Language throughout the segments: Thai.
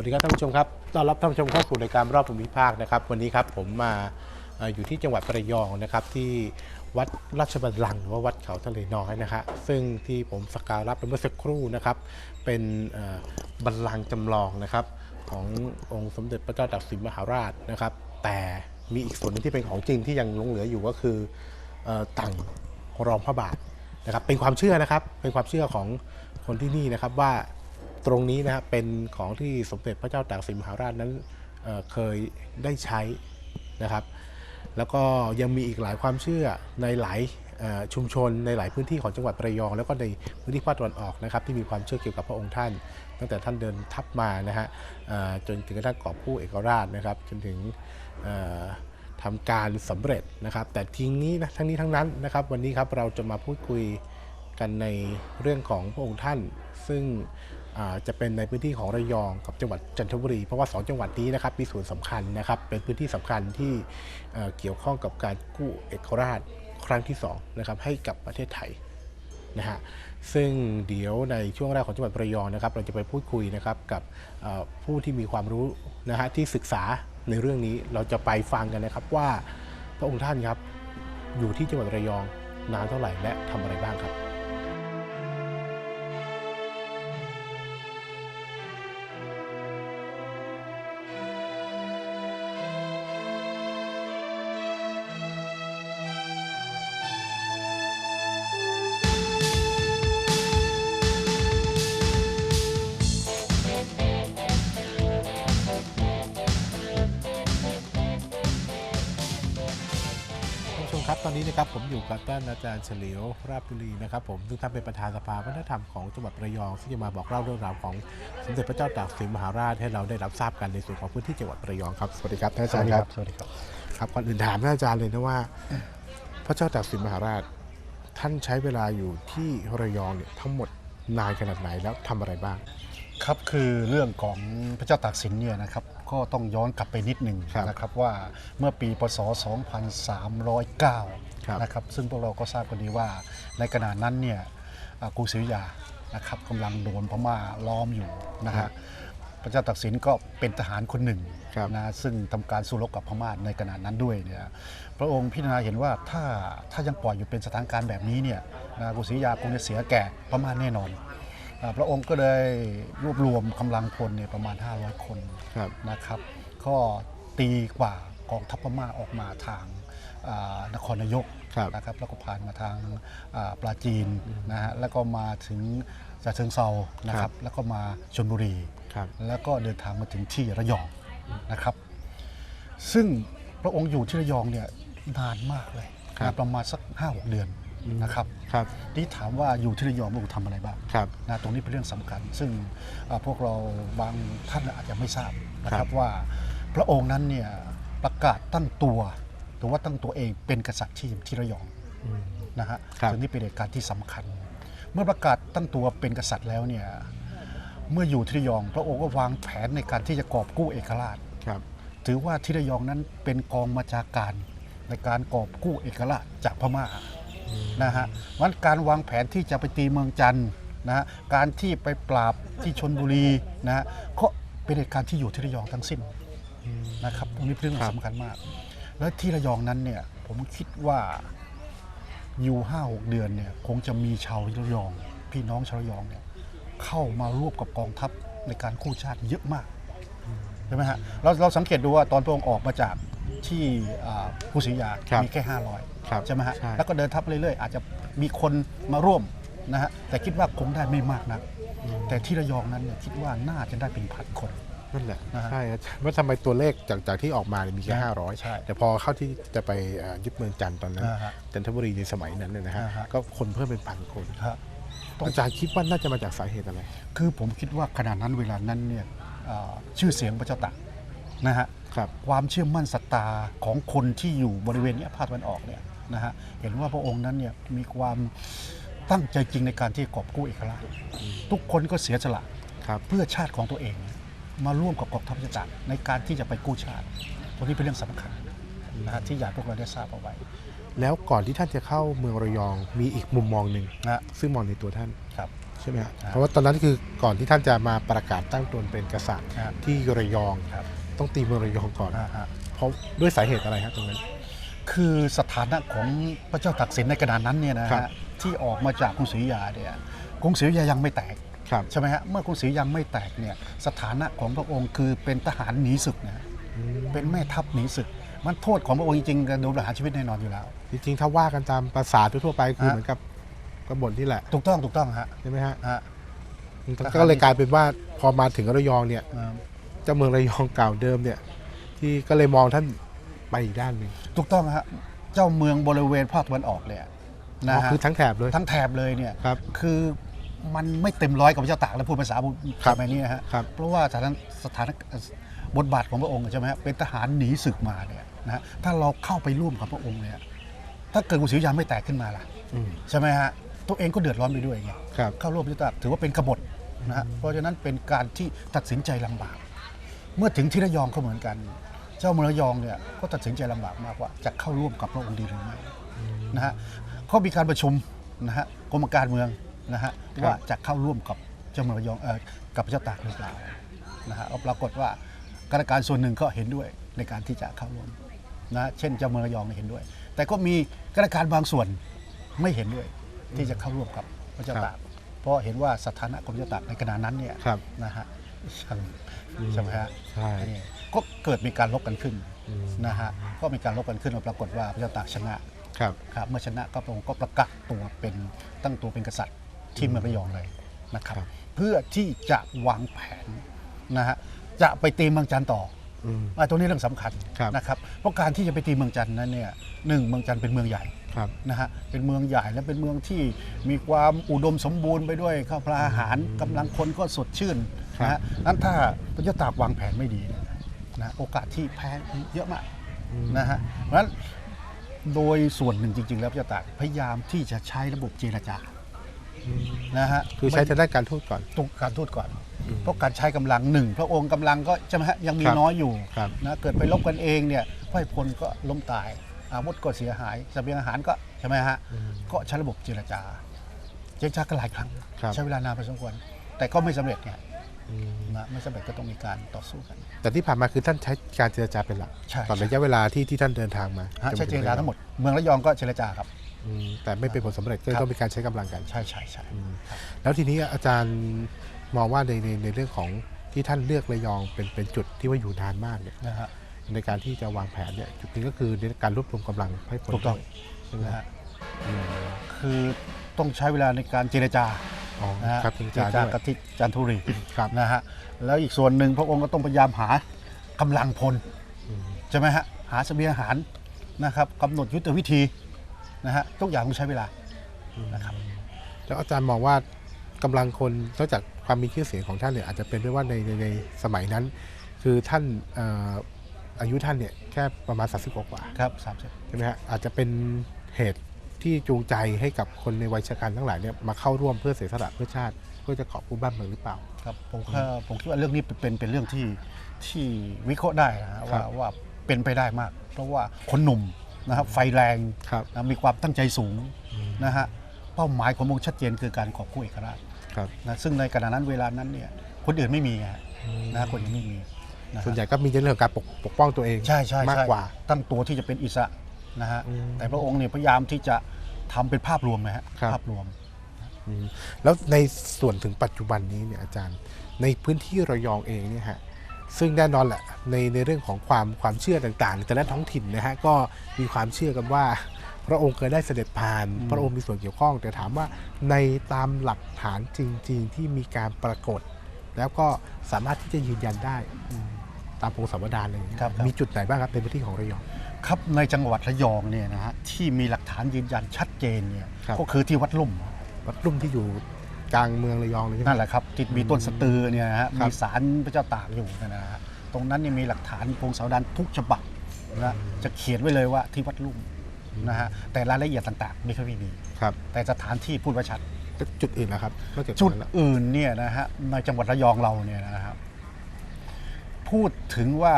วัสดีครับท่านผู้ชมครับ ต้อนรับท่านผู้ชมเข้าสู่รายการรอบภูมิภาคนะครับ วันนี้ครับผมมาอยู่ที่จังหวัดระยองนะครับที่วัดราชบัลลังก์หรือว่าวัดเขาทะเลน้อยนะฮะซึ่งที่ผมสักการะไปเมื่อสักครู่นะครับ เป็นบัลลังก์จำลองนะครับขององค์สมเด็จพระเจ้าตากสินมหาราชนะครับ แต่มีอีกส่วนนึงที่เป็นของจริงที่ยังหลงเหลืออยู่ก็คือเอ่อต่างรองพระบาทนะครับ เป็นความเชื่อนะครับ เป็นความเชื่อของคนที่นี่นะครับว่า ตรงนี้นะครับเป็นของที่สมเด็จพระเจ้าตากสินมหาราชนั้นเเคยได้ใช้นะครับ แล้วก็ยังมีอีกหลายความเชื่อในหลายชุมชนในหลายพื้นที่ของจังหวัดระยอง แล้วก็ในพื้นที่ภาคตะวันออกนะครับที่มีความเชื่อเกี่ยวกับพระองค์ท่าน ตั้งแต่ท่านเดินทัพมานะฮะจนถึงกระทั่งกอบผู้เอกราชนะครับจนถึงเอ่อทำการสำเร็จนะครับ แต่ทีนี้นะทั้งนี้ทั้งนั้นนะครับ วันนี้ครับเราจะมาพูดคุยกันในเรื่องของพระองค์ท่าน ซึ่ง จะเป็นในพื้นที่ของระยองกับจังหวัดจันทบุรี เพราะว่า 2 จังหวัดนี้นะครับมีส่วนสำคัญนะครับ เป็นพื้นที่สำคัญที่เกี่ยวข้องกับการกู้เอกราชครั้งที่2นะครับให้กับประเทศไทยนะฮะซึ่งเดี๋ยวในช่วงแรกของจังหวัดระยองนะครับ เราจะไปพูดคุยนะครับกับผู้ที่มีความรู้นะฮะที่ศึกษาในเรื่องนี้เราจะไปฟังกันนะครับว่าพระองค์ท่านครับอยู่ที่จังหวัดระยองนานเท่าไหร่และทำอะไรบ้างครับ นนี้นะครับผมอยู่กับท่านอาจารย์เฉลียวราชบุรีนะครับผมซึ่งท่านเป็นประธานสภาวัฒนธรรมของจังหวัดระยองซึ่งจะมาบอกเล่าเรื่องราวของสมเด็จพระเจ้าตากสินมหาราชให้เราได้รับทราบกันในส่วนของพื้นที่จังหวัดระยองครับสวัสดีครับท่านอาจารย์ครับสวัสดีครับครับก่อนอื่นถามท่านอาจารย์เลยนะว่า พระเจ้าตากสินมหาราช ท่านใช้เวลาอยู่ที่ระยองเนี่ยทั้งหมดนานขนาดไหนแล้วทำอะไรบ้าง ครับคือเรื่องของพระเจ้าตากสินเนี่ยนะครับก็ต้องย้อนกลับไปนิดหนึ่งครับนะครับว่าเมื่อปีพศ 2309ครับ นะครับซึ่งพวกเราก็ทราบกันดีว่า ในขณะนั้นเนี่ยอ่ากรุงศรีอยุธยานะครับกำลังโดนพม่าล้อมอยู่นะฮะพระเจ้าตากสินก็เป็นทหารคนหนึ่งครับ นะซึ่งทำการสู้รบกับพม่าในขณะนั้นด้วยเนี่ยพระองค์พิจารณาเห็นว่าถ้าถ้ายังปล่อยอยู่เป็นสถานการณ์แบบนี้เนี่ยนะกรุงศรีอยุธยาคงจะเสียแก่พม่าแน่นอนอ่าพระองค์ก็เลยรวบรวมกำลังพลเนี่ยประมาณ 500 คน ครับ นะครับก็ตีกว่ากองทัพพม่าออกมาทางอ่านครนายกครับ นะครับแล้วก็ผ่านมาทางอ่าปราจีนนะฮะแล้วก็มาถึงจาเชิงเซานะคครัรับบแล้วก็มาชลบุรีครับแล้วก็เดินทางมาถึงที่ระยองนะครับ ซึ่งพระองค์อยู่ที่ระยองเนี่ยนานมากเลยครับนะประมาณสัก5-6เดือนนะครับครับนี่ถามว่าอยู่ที่ระยองพระองค์ทำอะไรบ้างครับนะตรงนี้เป็นเรื่องสำคัญ ซึ่งอ่าพวกเราบางท่านอาจจะไม่ทราบนะคครัรับบว่าพระองค์นั้นเนี่ยประกาศตั้งตัว หรือว่าตั้งตัวเองเป็นกษัตริย์ที่ที่ระยองนะฮะครับ ซึ่งนี่เป็นเหตุการณ์ที่สำคัญ เมื่อประกาศตั้งตัวเป็นกษัตริย์แล้วเนี่ยเมื่ออยู่ที่ระยองพระองค์ก็วางแผนในการที่จะกอบกู้เอกราช ครับ ถือว่าที่ระยองนั้นเป็นกองมาจากการในการกอบกู้เอกราชจากพม่านะฮะวันการวางแผนที่จะไปตีเมืองจันทร์นะฮะการที่ไปปราบที่ชนบุรีนะฮะก็เป็นเหตุการณ์ที่อยู่ที่ระยองทั้งสิ้นนะครับตรงนี้เป็นเรื่องครับ สำคัญมาก และที่ระยองนั้นเนี่ยผมคิดว่าอยู่ห้าหกเดือนเนี่ยคงจะมีชาวระยอง พี่น้องชาวระยองเนี่ยเข้ามาร่วมกับกองทัพในการกู้ชาติเยอะมากใช่ไหมฮะเราเราสังเกตดูว่าตอนพระองค์ออกมาจากที่อ่าผู้ศรีอยุธยาครับมีแค่ครับ500 ใช่ไหมฮะใช่แล้วก็เดินทับเรื่อยๆ อาจจะมีคนมาร่วมนะฮะ แต่คิดว่าคงได้ไม่มากนัก แต่ที่ระยองนั้นเนี่ยคิดว่าน่าจะได้เป็นพันคน นั่นแหละนะฮะ ใช่อาจารย์ว่าทำไมตัวเลขจากจากที่ออกมาเนี่ยมีแค่ใช่ห้าร้อยใช่ แต่พอเข้าที่จะไปเอ่อยึดเมืองจันทร์ตอนนั้น อ่าฮะ จันทบุรีในสมัยนั้นเนี่ยนะฮะอ่าฮะ ก็คนเพิ่มเป็นพันคนครับอาจารย์คิดว่าน่าจะมาจากสาเหตุอะไร คือผมคิดว่าขณะนั้นเวลานั้นเนี่ยอ่าชื่อเสียงพระเจ้าตากนะฮะ ครับ ความเชื่อมั่นศรัทธาของคนที่อยู่บริเวณเนี้ยภาคตะวันออกเนี่ยนะฮะเห็นว่าพระองค์นั้นเนี่ยมีความตั้งใจจริงในการที่กอบกู้เอกราชทุกคนก็เสียสละครับ เพื่อชาติของตัวเอง มาร่วมกับกองทัพพระเจ้าตากในการที่จะไปกู้ชาติตรงนี้เป็นเรื่องสำคัญนะฮะที่อยากให้พวกเราได้ทราบเอาไว้ แล้วก่อนที่ท่านจะเข้าเมืองระยองมีอีกมุมมองหนึ่งนะฮะซึ่งมองในตัวท่านครับใช่ไหมฮะครับเพราะว่าตอนนั้นคือก่อนที่ท่านจะมาประกาศตั้งตนเป็นกษัตริย์ครับที่ระยองครับต้องตีเมืองระยองก่อนอ่าฮะเพราะด้วยสาเหตุอะไรฮะตรงนั้น คือสถานะของพระเจ้าตากสินในขณะนั้นเนี่ยนะครัฮะบที่ออกมาจากกรุงศรีอยุธยาเนี่ยกรุงศรีอยุธยายังไม่แตก ครับใช่ไหมฮะเมื่อกรุงศรียังไม่แตกเนี่ยสถานะของพระองค์คือเป็นทหารหนีศึกนะฮะเป็นแม่ทัพหนีศึก มันโทษของพระองค์จริงๆก็โดนประหารชีวิตแน่นอนอยู่แล้ว จริงๆ ถ้าว่ากันตามภาษาทั่วๆไปคือฮะเหมือนกับกบฏนี่แหละถูกต้องถูกต้องฮะใช่ไหมฮะฮะทหารก็เลยกลายเป็นว่าพอมาถึงระยองเนี่ยอ่าเจ้าเมืองระยองเก่าเดิมเนี่ย ที่ก็เลยมองท่านไปอีกด้านหนึ่งถูกต้องฮะเจ้าเมืองบริเวณภาคตะวันออกเนี่ยนะอ๋อฮะคือทั้งแถบเลยทั้งแถบเลยเนี่ยครับคือ มันไม่เต็มร้อยกับพระเจ้าตากแล้วพูดภาษาครัสบมัยนี้นะฮะครับเพราะว่าสถานสถานบทบาทของพระองค์ใช่ไหมฮะเป็นทหารหนีศึกมาเนี่ยนะฮะถ้าเราเข้าไปร่วมกับพระองค์เนี่ยถ้าเกิดกรุงศรีอยุธยาไม่แตกขึ้นมาล่ะอืมใช่ไหมฮะตัวเองก็เดือดร้อนไปด้วยไงครับเข้าร่วมพระเจ้าตากถือว่าเป็นกบฏนะฮะเพราะฉะนั้นเป็นการที่ตัดสินใจลำบาก เมื่อถึงที่ระยองก็เหมือนกัน เจ้าเมืองระยองเนี่ยก็ตัดสินใจลำบากมากว่าจะเข้าร่วมกับพระองค์ดีหรือไม่นะฮะเขามีการประชุมนะฮะกรมการเมือง นะฮะครับ ว่าจะเข้าร่วมกับเจ้าเมืองระยองเออกับพระเจ้าตากหรือเปล่านะฮะก็ปรากฏว่าคณะการส่วนหนึ่งก็เห็นด้วยในการที่จะเข้าร่วมนะฮะเช่นเจ้าเมืองระยองเนี่ยเห็นด้วย แต่ก็มีคณะการบางส่วนไม่เห็นด้วยที่จะเข้าร่วมกับพระเจ้าตากเพราะเห็นว่าสถานะของพระเจ้าตากในขณะนั้นเนี่ย ครับ นะฮะยังใช่ไหมฮะใช่นี่ก็เกิดมีการลบกันขึ้นอืม นะฮะก็มีการลบกันขึ้นแล้วปรากฏว่าพระเจ้าตากชนะครับ ครับเมื่อชนะก็พระองค์ก็ประกาศตัวเป็นตั้งตัวเป็นกษัตริย์ ที่เมืองระยองเลยนะครับครับ เพื่อที่จะวางแผนนะฮะจะไปตีเมืองจันทร์ต่ออืม อะตัวนี้เรื่องสำคัญครับ นะครับเพราะการที่จะไปตีเมืองจันทร์นั้นเนี่ยหนึ่งเมืองจันทร์เป็นเมืองใหญ่ ครับ นะฮะเป็นเมืองใหญ่และเป็นเมืองที่มีความอุดมสมบูรณ์ไปด้วยข้าวปลาอาหารกำลังคนก็สดชื่นนะฮะนั้นถ้าพระเจ้าตากวางแผนไม่ดีเนี่ยนะโอกาสที่แพ้เยอะมากนะฮะเพราะฉะนั้นโดยส่วนหนึ่งจริง ๆ แล้วพระเจ้าตากพยายามที่จะใช้ระบบเจรจา นะฮะคือใช้ทางด้านการทูตก่อนตรงการทูตก่อน เพราะการใช้กำลังหนึ่งพระองค์กำลังก็ใช่ไหมฮะยังมีครับน้อยอยู่ครับนะเกิดไปลบกันเองเนี่ยพระพลก็ล้มตาย อาวุธก็เสียหายเสบียงอาหารก็ใช่ไหมฮะก็ใช้ระบบเจรจา เจรจากันหลายครั้งครับใช้เวลานานพอสมควร แต่ก็ไม่สำเร็จไงนะไม่สำเร็จก็ต้องมีการต่อสู้กัน แต่ที่ผ่านมาคือท่านใช้การเจรจาเป็นหลักใช่ตลอดระยะเวลาที่ที่ท่านเดินทางมาฮะจนใช้ถึเจรจาทั้งหมด เมืองระยองก็เจรจาครับ อืมแต่ไม่เป็นผลสำเร็จก็เลยครับ ต้องมีการใช้กำลังกัน ใช่ใช่ใช่แล้วทีนี้อาจารย์มองว่าในในในเรื่องของที่ท่านเลือกระยองเป็นเป็นจุดที่ว่าอยู่นานมากเนี่ยนะฮะ ในการที่จะวางแผนเนี่ยจุดนี้ก็คือในการรวบรวมกำลังให้ผลถูกต้อง ใช่ไหมนะฮะฮะอืมคือต้องใช้เวลาในการเจรจาอ๋อนะฮะครับเจรจาด้วย กับที่จันทบุรีครับ นะฮะแล้วอีกส่วนหนึ่งพระองค์ก็ต้องพยายามหากำลังพล อืม ใช่ไหมฮะหาเสบียงอาหารนะครับกำหนดยุทธวิธี นะฮะทุกอย่างต้องใช้เวลานะครับ แล้วอาจารย์มองว่ากำลังคนนอกจากความมีชื่อเสียงของท่านเนี่ยอาจจะเป็นด้วยว่าในในในสมัยนั้น คือท่านเอ่ออายุท่านเนี่ยแค่ประมาณ 30 กว่าๆครับสามสิบใช่ไหมฮะอาจจะเป็นเหตุที่จูงใจให้กับคนในวัยชะกันทั้งหลายเนี่ยมาเข้าร่วมเพื่อเสียสละเพื่อชาติ เพื่อจะกอบกู้บ้านเมืองหรือเปล่า ครับผมก็ผมคิดว่าเรื่องนี้เป็นเป็นเรื่องที่ที่วิเคราะห์ได้นะฮะครัว่าบว่าเป็นไปได้มาก เพราะว่าคนหนุ่ม นะครับไฟแรงครับนะมีความตั้งใจสูงนะฮะเป้าหมายของพระองค์ชัดเจนคือการกอบกู้เอกราชครับนะซึ่งในขณะนั้นเวลานั้นเนี่ยคนอื่นไม่มีฮะนะคนอื่นไม่มีนะฮะส่วนใหญ่ก็มีในเรื่องของการปกปกป้องตัวเองใช่ใช่มากใช่กว่า ตั้งตัวที่จะเป็นอิสระนะฮะอืม แต่พระองค์เนี่ยพยายามที่จะทำเป็นภาพรวมนะฮะครับ ภาพรวม อืมแล้วในส่วนถึงปัจจุบันนี้เนี่ยอาจารย์ ในพื้นที่ระยองเองเนี่ยฮะ ซึ่งแน่นอนแหละในในเรื่องของความความเชื่อต่างๆ แต่ละท้องถิ่นนะฮะก็มีความเชื่อกันว่า พระองค์เคยได้เสด็จผ่าน พระองค์มีส่วนเกี่ยวข้อง แต่ถามว่าในตามหลักฐานจริง ๆ ที่มีการปรากฏ แล้วก็สามารถที่จะยืนยันได้ตามพงศาวดารอะไรอย่างเงี้ยครับครับ มีจุดไหนบ้างครับในพื้นที่ของระยอง ครับในจังหวัดระยองเนี่ยนะฮะที่มีหลักฐานยืนยันชัดเจนเนี่ยครับ ก็คือที่วัดลุ่ม วัดรุ่มที่อยู่ กลางเมืองระยองเลยใช่ไหม นั่นแหละครับที่มีต้นสะตือเนี่ยนะฮะครับ มีศาลพระเจ้าตากอยู่เนยนะฮะตรงนั้นเนี่ยมีหลักฐานพงศาวดารทุกฉบับนะจะเขียนไว้เลยว่าที่วัดลุ่มนะฮะแต่รายละเอียดต่างๆไม่ค่อยมี ครับแต่สถานที่พูดไว้ชัด แล้วจุดอื่นนะครับนอกจากจุดนั้นแล้วอื่นเนี่ยนะฮะในจังหวัดระยองเราเนี่ยนะครับ พูดถึงว่า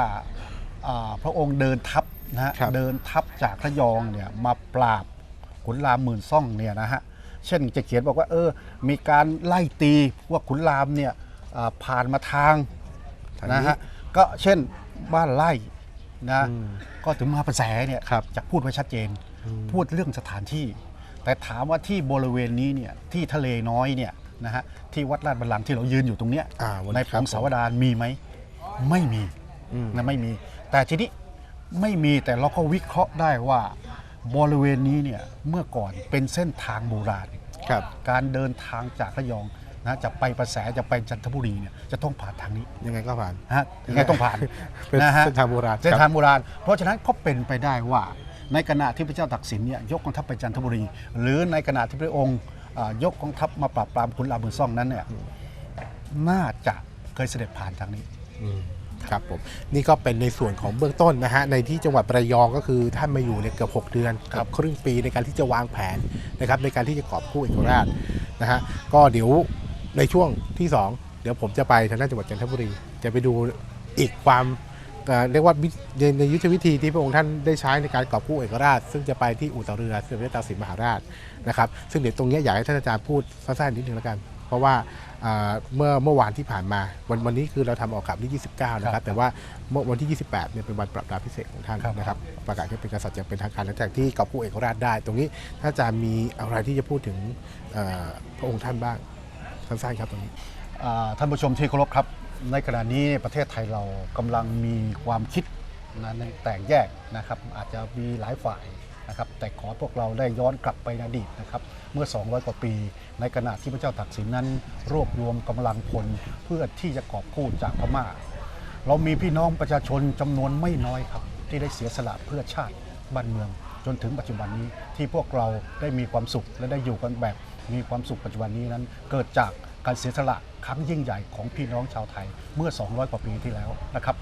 อ่าพระองค์เดินทัพนะฮะครับเดินทัพจากระยองเนี่ยมาปราบขุนรามหมื่นซ่องเนี่ยนะฮะ เช่นจะเขียนบอกว่าเออมีการไล่ตีพวกขุนรามเนี่ยอ่าผ่านมาทางทางนี้นะฮะก็เช่นบ้านไล่นะอืมก็ถึงมาประแสเนี่ยครับจะพูดไว้ชัดเจนอืมพูดเรื่องสถานที่ แต่ถามว่าที่บริเวณนี้เนี่ยที่ทะเลน้อยเนี่ยนะฮะที่วัดลาดบัลลังก์ที่เรายืนอยู่ตรงเนี้ยอ่าวันในนี้ผครับงสาวดารมีไหมไม่มีอืมนะไม่มี แต่ทีนี้ไม่มีแต่เราก็วิเคราะห์ได้ว่า บริเวณนี้เนี่ยเมื่อก่อนเป็นเส้นทางโบราณครับการเดินทางจากระยองนะจะไปประแสจะไปจันทบุรีเนี่ยจะต้องผ่านทางนี้ยังไงก็ผ่านนะฮะยังไงต้องผ่านเป็นนะฮะเส้นทางโบราณเส้นคทารับงโบราณ เพราะฉะนั้นก็เป็นไปได้ว่า ในขณะที่พระเจ้าตักสินเนี่ยยกกองทัพไปจันทบุรี หรือในขณะที่พระองค์อ่ายกกองทัพมาปราบปรามขุนรามมือซ่องนั้นเนี่ยน่าจะเคยเสด็จผ่านทางนี้อืม ครับผมนี่ก็เป็นในส่วนของเบื้องต้นนะฮะในที่จังหวัดระยองก็คือท่านมาอยู่เนี่ยเกือบ6 เดือนครักับบครึ่งปีในการที่จะวางแผนนะครับในการที่จะกอบกู้เอกราชนะฮะก็เดี๋ยวในช่วงที่ 2 เดี๋ยวผมจะไปทางด้านจังหวัดจันทบุรี จะไปดูอีกความเอ่อเรียกว่าวิในในยุทธวิธีที่พระองค์ท่านได้ใช้ในการกอบกู้เอกราช ซึ่งจะไปที่อู่ต่อเรือสมเด็จตากสินมหาราชนะครับซึ่งเดี๋ยวตรงเนี้ยอยากให้ท่านอาจารย์พูดสั้นๆนิดนึงแล้วกัน เพราะว่าอ่า เมื่อเมื่อวานที่ผ่านมาวันวันนี้คือเราทำออกกลับที่ 29 นะคครัรับบแต่ว่าเมื่อวันที่ 28 เนี่ยเป็นวันปรับดาพิเศษของท่านครับนะครับ ประกาศให้เป็นกษัตริย์อย่างเป็นทางการหลังจากที่กอบกู้เอกราชได้ ตรงนี้ถ้าอาจารย์มีอะไรที่จะพูดถึงเอ่อพระองค์ท่านบ้างสั้นๆครับตรงนี้อ่าท่านผู้ชมที่เคารพครับ ในขณะนี้ประเทศไทยเรากำลังมีความคิดนะในแตกแยกนะครับ อาจจะมีหลายฝ่าย นะครับแต่ขอพวกเราได้ย้อนกลับไปในอดีตนะครับเมื่อ 200 กว่าปี ในขณะที่พระเจ้าตากสินนั้น รวบรวมกำลังพลเพื่อที่จะกอบกู้จากพม่า เรามีพี่น้องประชาชนจำนวนไม่น้อยครับที่ได้เสียสละเพื่อชาติบ้านเมือง จนถึงปัจจุบันนี้ที่พวกเราได้มีความสุขและได้อยู่กันแบบมีความสุขปัจจุบันนี้นั้น เกิดจากการเสียสละครั้งยิ่งใหญ่ของพี่น้องชาวไทยเมื่อ 200 กว่าปีที่แล้วนะครับ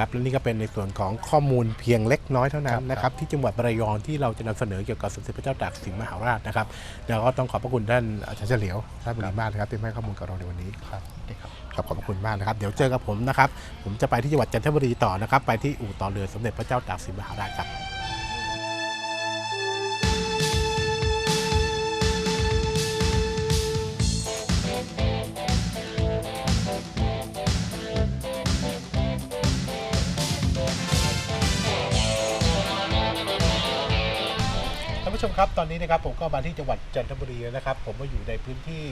ครับและนี่ก็เป็นในส่วนของข้อมูลเพียงเล็กน้อยเท่านั้คนรับนะครับที่จังหวัดระยองที่เราจะนำเสนอเกี่ยวกับสมเด็จพระเจ้าตากสินมหาราชนะครับแล้วก็ต้องขอบพระคุณท่านอาจารย์เฉลียวท่านบริมากนะครับที่ให้ข้อมูลกับเราในวันนี้ครับดีครับครับขอบพระคุณมากนะครับ เดี๋ยวเจอกับผมนะครับ ผมจะไปที่จังหวัดจันทบุรีต่อนะครับ ไปที่อู่ต่อเรือสมเด็จพระเจ้าตากสินมหาราชครับ ครับตอนนี้นะครับผมก็มาที่จังหวัดจันทบุรีแล้วนะครับ ผมมาอยู่ในพื้นที่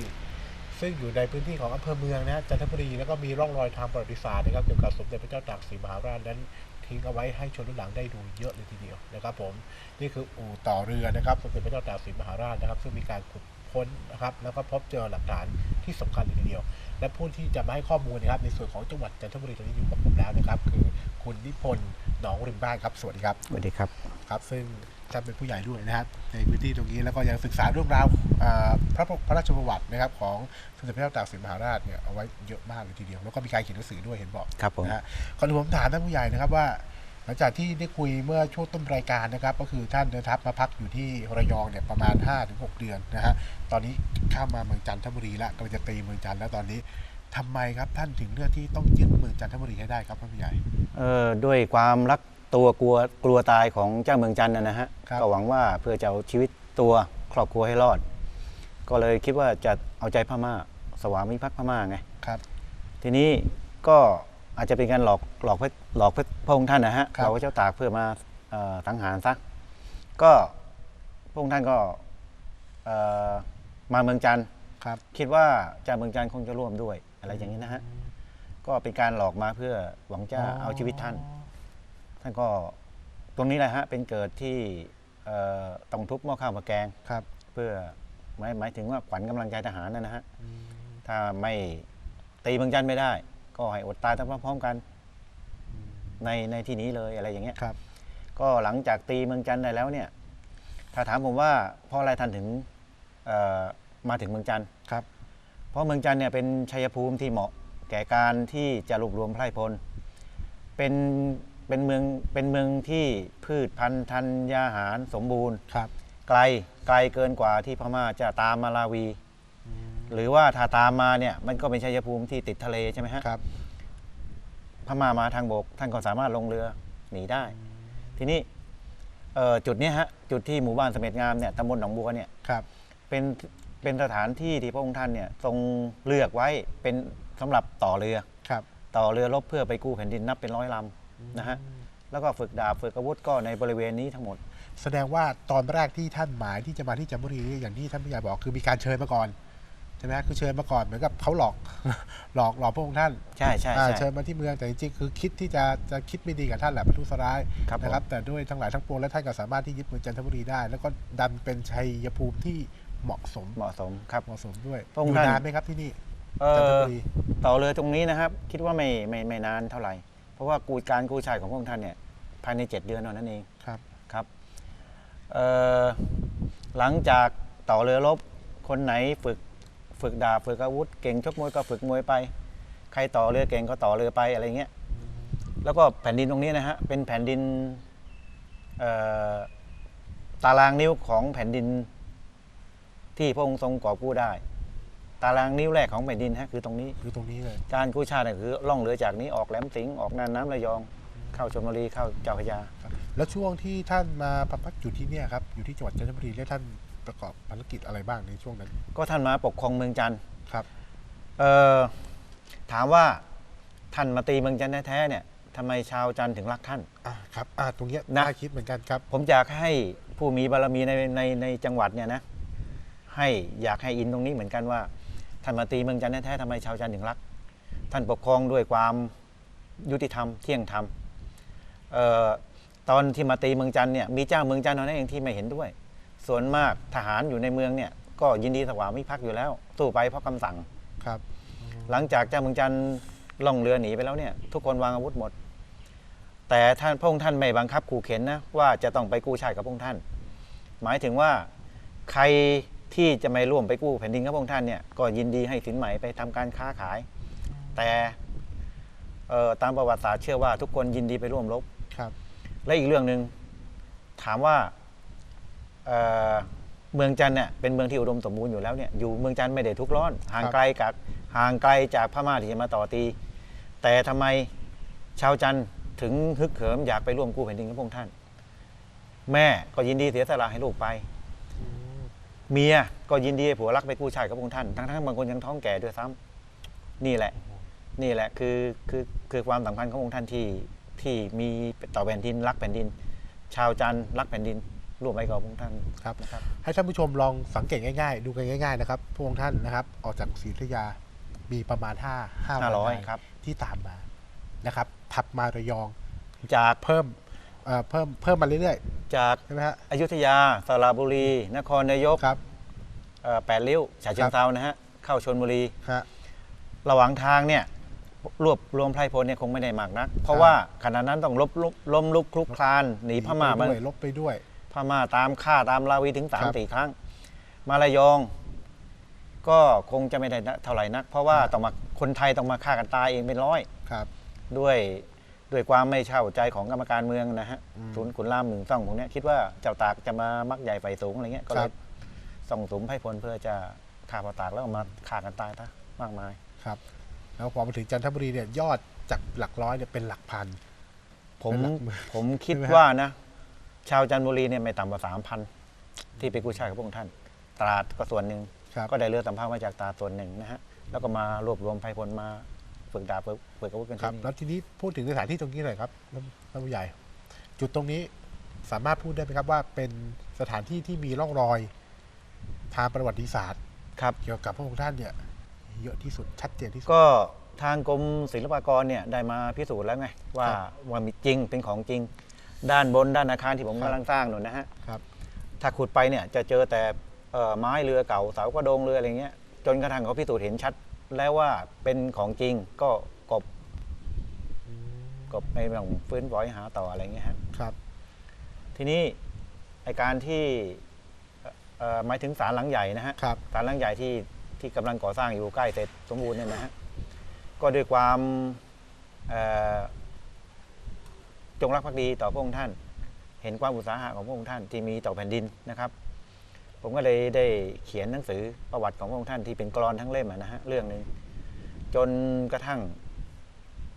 ซึ่งอยู่ในพื้นที่ของอำเภอเมืองนะฮะจันทบุรีแล้วก็มีร่องรอยทางประวัติศาสตร์นะครับเกี่ยวกับสมเด็จพระเจ้าตากสินมหาราชนั้นทิ้งเอาไว้ให้ชนรุ่นหลังได้ดูเยอะเลยทีเดียวนะครับ ผมนี่คืออู่ต่อเรือนะครับสมเด็จพระเจ้าตากสินมหาราชนะครับ ซึ่งมีการขุดค้นนะครับ แล้วก็พบเจอหลักฐานที่สำคัญเลยทีเดียว และผู้ที่จะมาให้ข้อมูลนะครับ ในส่วนของจังหวัดจันทบุรีตอนนี้อยู่กับผมแล้วนะครับ คือคุณนิพนธ์หนองริมบ้านครับสวัสดีครับสวัสดีครับครับ ซึ่ง ท่านเป็นผู้ใหญ่ด้วยนะครับ ในพื้นที่ตรงนี้แล้วก็ยังศึกษาเรื่องราวอ่าพระพระราชประวัตินะครับของสมเด็จพระเจ้าตากสินมหาราชเนี่ยเอาไว้เยอะมากเลยทีเดียวแล้วก็มีการเขียนหนังสือด้วยเห็นบอกครับผมนะฮะก่อนอื่นผมถามท่านผู้ใหญ่นะครับว่า หลังจากที่ได้คุยเมื่อช่วงต้นรายการนะครับ ก็คือท่านเดินทัพมาพักอยู่ที่ระยองเนี่ยประมาณ 5-6 เดือนนะฮะตอนนี้ข้ามมาเมืองจันทบุรีแล้วกำลังจะตีเมืองจันทร์แล้วตอนนี้ทำไมครับท่านถึงเลือกที่ต้องยึดเมืองจันทบุรีให้ได้ครับท่านผู้ใหญ่เอ่อด้วยความรัก ตัวกลัวกลัวตายของเจ้าเมืองจันทร์นะนะฮะครับก็หวังว่าเพื่อจะเอาชีวิตตัวครอบครัวให้รอด ก็เลยคิดว่าจะเอาใจพม่า สวามิภักดิ์พม่าไง ครับ ทีนี้ก็อาจจะเป็นการหลอกหลอกพระหลอกพระพระองค์ท่านนะฮะครับ เราก็เจ้าตากเพื่อมาเอ่อสังหารซะก็พระองค์ท่านก็เอ่อมาเมืองจันทร์ครับ คิดว่าเจ้าเมืองจันทร์คงจะร่วมด้วยอะไรอย่างนี้นะฮะก็เป็นการหลอกมาเพื่อหวังจะเอาชีวิตท่าน ท่านก็ตรงนี้แหละฮะเป็นเกิดที่เอ่อต้องทุบหม้อข้าวมาแกง ครับ เพื่อหมายหมายถึงว่าขวัญกำลังใจทหารนะนะฮะถ้าไม่ตีเมืองจันทร์ไม่ได้ ก็ให้อดตายทั้งพร้อมๆกันในในที่นี้เลยอะไรอย่างเงี้ย ครับ ก็หลังจากตีเมืองจันทร์ได้แล้วเนี่ย ถ้าถามผมว่าเพราะอะไรท่านถึงเอ่อมาถึงเมืองจันทร์ครับ เพราะเมืองจันทร์เนี่ยเป็นชัยภูมิที่เหมาะแก่การที่จะรวบรวมไพร่พล เป็น เป็นเมืองเป็นเมืองที่พืชพันธุ์ธัญญาหารสมบูรณ์ ครับ ไกลไกลเกินกว่าที่พม่าจะตามมาลาวี หรือว่าถ้าตามมาเนี่ยมันก็เป็นชัยภูมิที่ติดทะเลใช่ไหมฮะ ครับ พม่ามาทางบก ท่านก็สามารถลงเรือหนีได้ ทีนี้เอ่อจุดเนี้ยฮะจุดที่หมู่บ้านเสม็ดงามเนี่ยตำบลหนองบัวเนี่ยครับ เป็นเป็นสถานที่ที่พระองค์ท่านเนี่ยทรงเลือกไว้เป็นสำหรับต่อเรือ ครับ ต่อเรือรบเพื่อไปกู้แผ่นดินนับเป็นร้อยลำ นะฮะแล้วก็ฝึกดาบฝึกอาวุธก็ในบริเวณนี้ทั้งหมด แสดงว่าตอนแรกที่ท่านหมายที่จะมาที่จันทบุรีนี่อย่างที่ท่านผู้ใหญ่บอกคือมีการเชิญมาก่อนใช่ไหมฮะคือเชิญมาก่อนเหมือนกับเขาหลอก หลอกหลอกพระองค์ท่านใช่ใช่อ่าใช่เชิญมาที่เมืองแต่จริงๆคือคิดที่จะจะคิดไม่ดีกับท่านแหละประทุษร้ายครับผม นะครับ แต่ด้วยทั้งหลายทั้งปวงและท่านก็สามารถที่ยึดเมืองจันทบุรีได้ แล้วก็ดันเป็นชัยภูมิที่เหมาะสมเหมาะสมครับ เหมาะสมด้วยพระองอค์ยู่ท่าน นานไหมครับที่นี่เอ่จันทอบุรีต่อเรือตรงนี้นะครับ คิดว่าไม่ไม่ไม่นานเท่าไหร่ เพราะว่ากูการกู้ชายของพระองค์ท่านเนี่ยภายใน 7 เดือนเท่านั้นเองครับครับเอ่อหลังจากต่อเรือรบคนไหนฝึกฝึกดาบฝึกอาวุธ เก่งชกมวยก็ฝึกมวยไป ใครต่อเรือเก่งก็ต่อเรือไปอะไรเงี้ยแล้วก็แผ่นดินตรงนี้นะฮะเป็นแผ่นดินเอ่อตารางนิ้วของแผ่นดินที่พระองค์ทรงก่อกู้ได้ ตารางนิ้วแรกของแผ่นดินฮะคือตรงนี้ คือตรงนี้เลย การกู้ชาติเนี่ยคือล่องเรือจากนี้ออกแหลมสิงห์ออกน่านน้ำระยอง เข้าชลบุรีเข้าเจ้าพระยา แล้วช่วงที่ท่านมาประพักอยู่ที่เนี่ยครับอยู่ที่จังหวัดจันทบุรีแล้วท่านประกอบภารกิจอะไรบ้างในช่วงนั้นก็ท่านมาปกครองเมืองจันทร์ครับเอ่อถามว่าท่านมาตีเมืองจันทร์แท้ๆเนี่ยทำไมชาวจันทร์ถึงรักท่าน อ่าครับอ่าตรงเนี้ยนะน่าคิดเหมือนกันครับ ผมอยากให้ผู้มีบารมีในในในจังหวัดเนี่ยนะให้อยากให้อินตรงนี้เหมือนกันว่า ท่านมาตีเมืองจันทร์แท้ๆทำไมชาวจันทร์ถึงรัก ท่านปกครองด้วยความยุติธรรมเที่ยงธรรมเอ่อตอนที่มาตีเมืองจันทร์เนี่ยมีเจ้าเมืองจันทร์เท่านั้นเองที่ไม่เห็นด้วย ส่วนมากทหารอยู่ในเมืองเนี่ยก็ยินดีสวามิภักดิ์อยู่แล้วสู้ไปเพราะคำสั่งครับ หลังจากเจ้าเมืองจันทร์ล่องเรือหนีไปแล้วเนี่ยทุกคนวางอาวุธหมด แต่ท่านพระองค์ท่านไม่บังคับขู่เข็นนะว่าจะต้องไปกู้ชาติกับพระองค์ท่าน หมายถึงว่าใคร ที่จะไม่ร่วมไปกู้แผ่นดินกับพระองค์ท่านเนี่ยก็ยินดีให้สินไหมไปทำการค้าขาย แต่เอ่อตามประวัติศาสตร์เชื่อว่าทุกคนยินดีไปร่วมรบครับ และอีกเรื่องหนึ่งถามว่าเอ่อเมืองจันทร์เนี่ยเป็นเมืองที่อุดมสมบูรณ์อยู่แล้วเนี่ยอยู่เมืองจันทร์ไม่ได้ทุกข์ร้อนห่างไกลจากห่างไกลจากพม่าที่จะมาต่อตี แต่ทำไมชาวจันทร์ถึงฮึกเหิมอยากไปร่วมกู้แผ่นดินกับพระองค์ท่าน แม่ก็ยินดีเสียสละให้ลูกไป เมียก็ยินดีให้ผัวรักไปกู้ชาติกับพระองค์ท่าน ทั้งๆบางคนยังท้องแก่ด้วยซ้ำนี่แหละ นี่แหละคือคือคือความสำคัญของพระองค์ท่านที่ที่มีต่อแผ่นดินรักแผ่นดิน ชาวจันทร์รักแผ่นดินร่วมไปกับพระองค์ท่านครับ นะครับ ให้ท่านผู้ชมลองสังเกตง่ายๆ ดูกันง่ายๆนะครับพระองค์ท่านนะครับ ออกจากศรีอยุธยามีประมาณ5 5 500ครับ ที่ตามมานะครับ ถัดมาระยองจากเพิ่มเอ่อเพิ่มเพิ่มมาเรื่อยจากๆใช่ไหมฮะอยุธยาสระบุรี นครนายกครับ เอ่อแปดริ้วฉะเชิงเทรานะฮะเข้าชนบุรี ฮะ ระหว่างทางเนี่ยรวบรวมไพรพลเนี่ยคงไม่ได้มากนัก เพคราะรับว่าขณะนั้นต้องลบลุกล้มลุกคลุกคลานหนีพม่าไปมันด้วยลบไปด้วย พม่าตามฆ่าตามลาวีถึงสามครับสี่ครั้ง มาระยอง ก็คงจะไม่ได้เท่าไหร่นัก เพราะว่าครับต้องมาคนไทยต้องมาฆ่ากันตายเองเป็นร้อย ครับ ด้วย ด้วยความไม่เช่าใจของกรรมการเมืองนะฮะอืมศูนย์ขุนรามหนึ่งต้องพวกเนี้ยคิดว่าเจ้าตากจะมามักใหญ่ไฟสูงอะไรเงี้ยก็เลครัยบ ส่งสมไพรพลเพื่อจะฆ่าเผ่าตากแล้วก็มาฆ่ากันตายซะมากมาย ครับ แล้วพอมาถึงจันทบุรีเนี่ยยอดจากหลักร้อยเนี่ยเป็นหลักพัน ผมเป็นหลักหมื่นผมคิดใช่ไหมฮะ ว่านะ ชาวจันทบุรีเนี่ยไม่ต่ำกว่าสามพันที่ไปกู้ชาติกับพระองค์ท่าน ตราดก็ส่วนหนึ่งครับ ก็ได้เรือสัมภาระมาจากตราดส่วนหนึ่งนะฮะแล้วก็มารวบรวมไพรพลมา ฝึกดาบฝึกฝึกอาวุธกันครัที่บนี่ แล้วทีนี้พูดถึงสถานที่ตรงนี้หน่อยครับท่านท่านผู้ใหญ่ จุดตรงนี้สามารถพูดได้ไหมครับว่าเป็นสถานที่ที่มีร่องรอยทางประวัติศาสตร์ครับ เกี่ยวกับพระองค์ท่านเนี่ยเยอะที่สุดชัดเจนที่สุด ก็ทางกรมศิลปากรเนี่ยได้มาพิสูจน์แล้วไง ว่าครับว่ามีจริงเป็นของจริง ด้านบนด้านอาคารที่ผมครับ กำลังสร้างหนูนะฮะ ครับถ้าขุดไปเนี่ยจะเจอแต่เอ่อไม้เรือเก่าเสากระโดงเรืออะไรเงี้ยจนกระทั่งเขาพิสูจน์เห็นชัด แล้วว่าเป็นของจริงก็กบกบไม่ต้องฟื้นฝอยหาต่ออะไรเงี้ยฮะครับ ทีนี้ไอการที่เอ่อเอ่อหมายถึงศาลหลังใหญ่นะฮะครับ ศาลหลังใหญ่ที่ที่กำลังก่อสร้างอยู่ใกล้เสร็จสมบูรณ์เนี่ยนะฮะก็ด้วยความเอ่อจงรักภักดีต่อพระองค์ท่าน เห็นความอุตสาหะของพระองค์ท่านที่มีต่อแผ่นดินนะครับ ผมก็เลยได้เขียนหนังสือประวัติของพระองค์ท่านที่เป็นกรอนทั้งเล่มอะนะฮะเรื่องหนึ่งจนกระทั่ง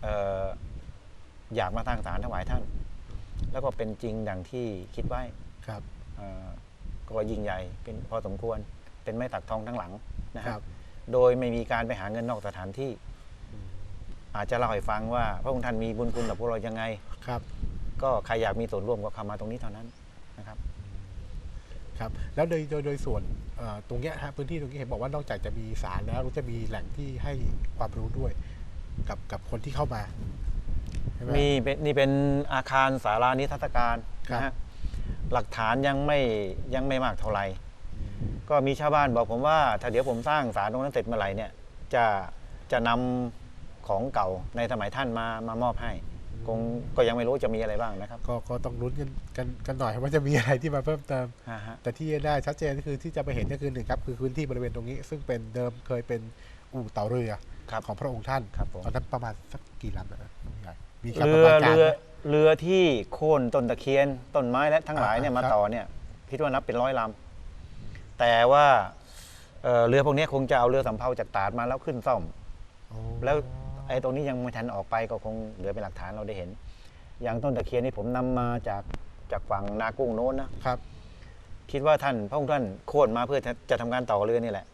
เอ่ออยากมาสร้างศาลถวายท่าน แล้วก็เป็นจริงดังที่คิดไว้ครับเอ่อก็ยิ่งใหญ่เป็นพอสมควรเป็นไม้สักทองทั้งหลังนะคครัรับบโดยไม่มีการไปหาเงินนอกสถานที่ อาจจะเล่าให้ฟังว่า พระองค์ท่านมีบุญคุณกับพวกเรายังไงครับ ก็ใครอยากมีส่วนร่วมก็เข้ามาตรงนี้เท่านั้นนะครับ ครับแล้วโดยโดยโดยส่วนเอ่อตรงเนี้ยฮะพื้นที่ตรงนี้เห็นบอกว่านอกจากจะมีศาลแล้วก็จะมีแหล่งที่ให้ความรู้ด้วยกับกับคนที่เข้ามาใช่ไหมีเป็นนี่เป็นอาคารสารานิทรรศการครับ นะฮะหลักฐานยังไม่ยังไม่มากเท่าไหร่ก็มีชาวบ้านบอกผมว่า ถ้าเดี๋ยวผมสร้างศาลตรงนั้นเสร็จเมื่อไหร่เนี่ยจะจะนำของเก่าในสมัยท่านมามามอบให้ คงก็ยังไม่รู้จะมีอะไรบ้างนะครับก็ก็ต้องลุ้นกันกันกันหน่อยว่าจะมีอะไรที่มาเพิ่มเติมฮะฮะ แต่ที่ได้ชัดเจนก็คือที่จะไปเห็นก็คือหนึ่งครับคือพื้นที่บริเวณตรงนี้ ซึ่งเป็นเดิมเคยเป็นอู่เต่าเรือครับของพระองค์ท่านครับผม ตอนนั้นประมาณสักกี่ลำนะครับน้องใหญ่มีการเรืประอมาณการ เรือไหมเรือที่โค่นต้นตะเคียน ต้นไม้และทั้งหลายเนี่ยอ่ามาครับ ต่อเนี่ยคิดว่านับเป็นร้อยลำแต่ว่าเอ่อเรือพวกนี้คงจะเอาเรือสำเภาจากตราดมาแล้วขึ้นซ่อม โอ้แล้วไอ้ตรงนี้ยังไม่ทันออกไปก็คงเหลือเป็นหลักฐานเราได้เห็น อย่างต้นตะเคียนนี่ผมนำมาจากจากฝั่งนากุ้งโน้นนะครับ คิดว่าท่านพระองค์ท่านโค่นมาเพื่อจะจะทำการต่อเรือนี่แหละ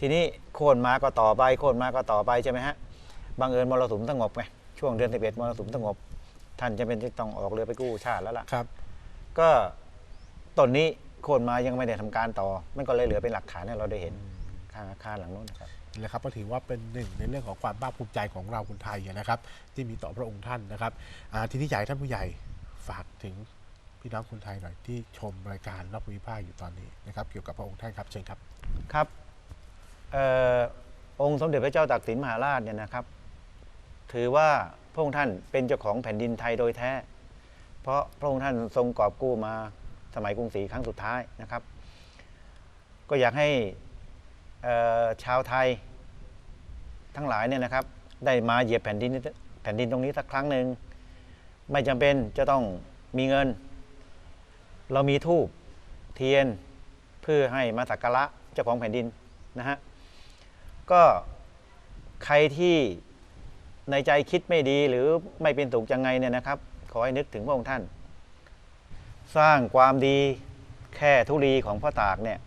ทีนี้โค่นมาก็ต่อไปโค่นมาก็ต่อไปใช่ไหมฮะบังเอิญมรสุมสงบไงช่วงเดือนสิบเอ็ดมรสุมสงบ ท่านจะเป็นจะต้องออกเรือไปกู้ชาติแล้วล่ะครับ ก็ต้นนี้โค่นมายังไม่ได้ทำการต่อ มันก็เลยเหลือเป็นหลักฐานให้เราได้เห็นข้างอาคารหลังโน้นนะครับ นะครับก็ถือว่าเป็นหนึ่งในเรื่องของความภาคภูมิใจของเราคนไทยนะครับ ที่มีต่อพระองค์ท่านนะครับทีนี้อยากให้ท่านผู้ใหญ่ฝากถึงพี่น้องคนไทยหน่อยที่ชมรายการรอบภูมิภาคอยู่ตอนนี้นะครับ เกี่ยวกับพระองค์ท่านครับเชิญครับครับอองค์สมเด็จพระเจ้าตากสินมหาราชเนี่ยนะครับ ถือว่าพระองค์ท่านเป็นเจ้าของแผ่นดินไทยโดยแท้ เพราะพระองค์ท่านทรงกอบกู้มาสมัยกรุงศรีครั้งสุดท้ายนะครับ ก็อยากให้ ชาวไทยทั้งหลายเนี่ยนะครับ ได้มาเหยียบแผ่นดินแผ่นดินตรงนี้สักครั้งหนึ่งไม่จำเป็นจะต้องมีเงิน เรามีทูบเทียนเพื่อให้มาสักการะเจ้าของแผ่นดินนะฮะก็ใครที่ในใจคิดไม่ดีหรือไม่เป็นสุขยังไงเนี่ยนะครับ ขอให้นึกถึงพระองค์ท่าน สร้างความดีแค่ทุลีของพ่อตากเนี่ย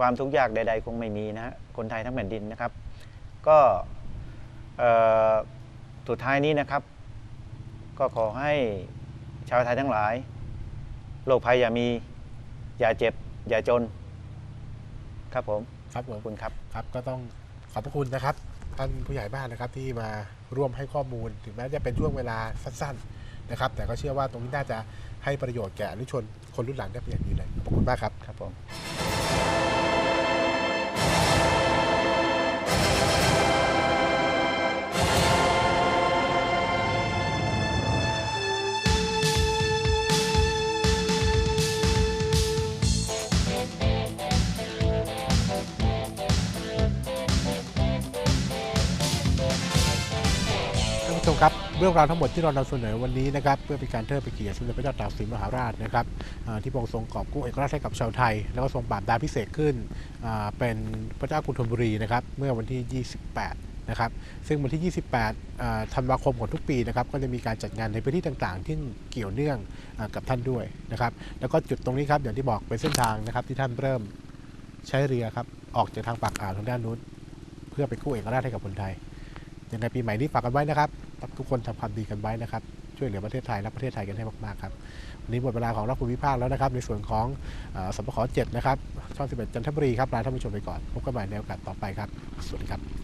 ความทุกข์ยากใด ๆ คงไม่มีนะฮะคนไทยทั้งแผ่นดินนะครับ ก็เอ่อสุดท้ายนี้นะครับ ก็ขอให้ชาวไทยทั้งหลายโรคภัยอย่ามี อย่าเจ็บ อย่าจน ครับผมครับผขอมบคุณครับครับ ก็ต้องขอบพระคุณนะครับ ท่านผู้ใหญ่บ้านนะครับที่มาร่วมให้ข้อมูล ถึงแม้จะเป็นช่วงเวลาสั้น ๆนะครับ แต่ก็เชื่อว่าตรงนี้น่าจะให้ประโยชน์แก่อนุชนคนรุ่นหลังได้เป็นอย่างดีเลยขอบคุณมากครับครับผม เรื่องราวทั้งหมดที่เรานำเสนอวันนี้นะครับเพื่อเป็นการเทิดพระเกียรติสมเด็จพระเจ้าตากสินมหาราชนะครับที่พระองค์ทรงกอบกู้เอกราชให้กับชาวไทย แล้วก็ทรงปราบดาพิเศษขึ้นเป็นพระเจ้ากรุงธนบุรีนะครับเมื่อวันที่ 28นะครับซึ่งวันที่ 28ธันวาคมของทุกปีนะครับก็จะมีการจัดงานในพื้นที่ต่างๆ ที่เกี่ยวเนื่องอกับท่านด้วยนะครับแล้วก็จุดตรงนี้ครับอย่างที่บอกเป็นเส้นทางนะครับที่ท่านเริ่มใช้เรือครับออกจากทางปากอ่าวทางด้านนู้น เพื่อไปกู้เอกราชให้กับคนไทย ยังไงปีใหม่นี้ฝากกันไว้นะครับทุกคนทำความดีกันไว้นะครับ ช่วยเหลือประเทศไทยและประเทศไทยกันให้มากๆครับวันนี้หมดเวลาของรับภูมิภาคแล้วนะครับ ในส่วนของเออสปข7นะครับช่องสิบเอ็ดจันทบุรีครับลาท่านผู้ชมไปก่อนพบกันใหม่ในโอกาสต่อไปครับ สวัสดีครับ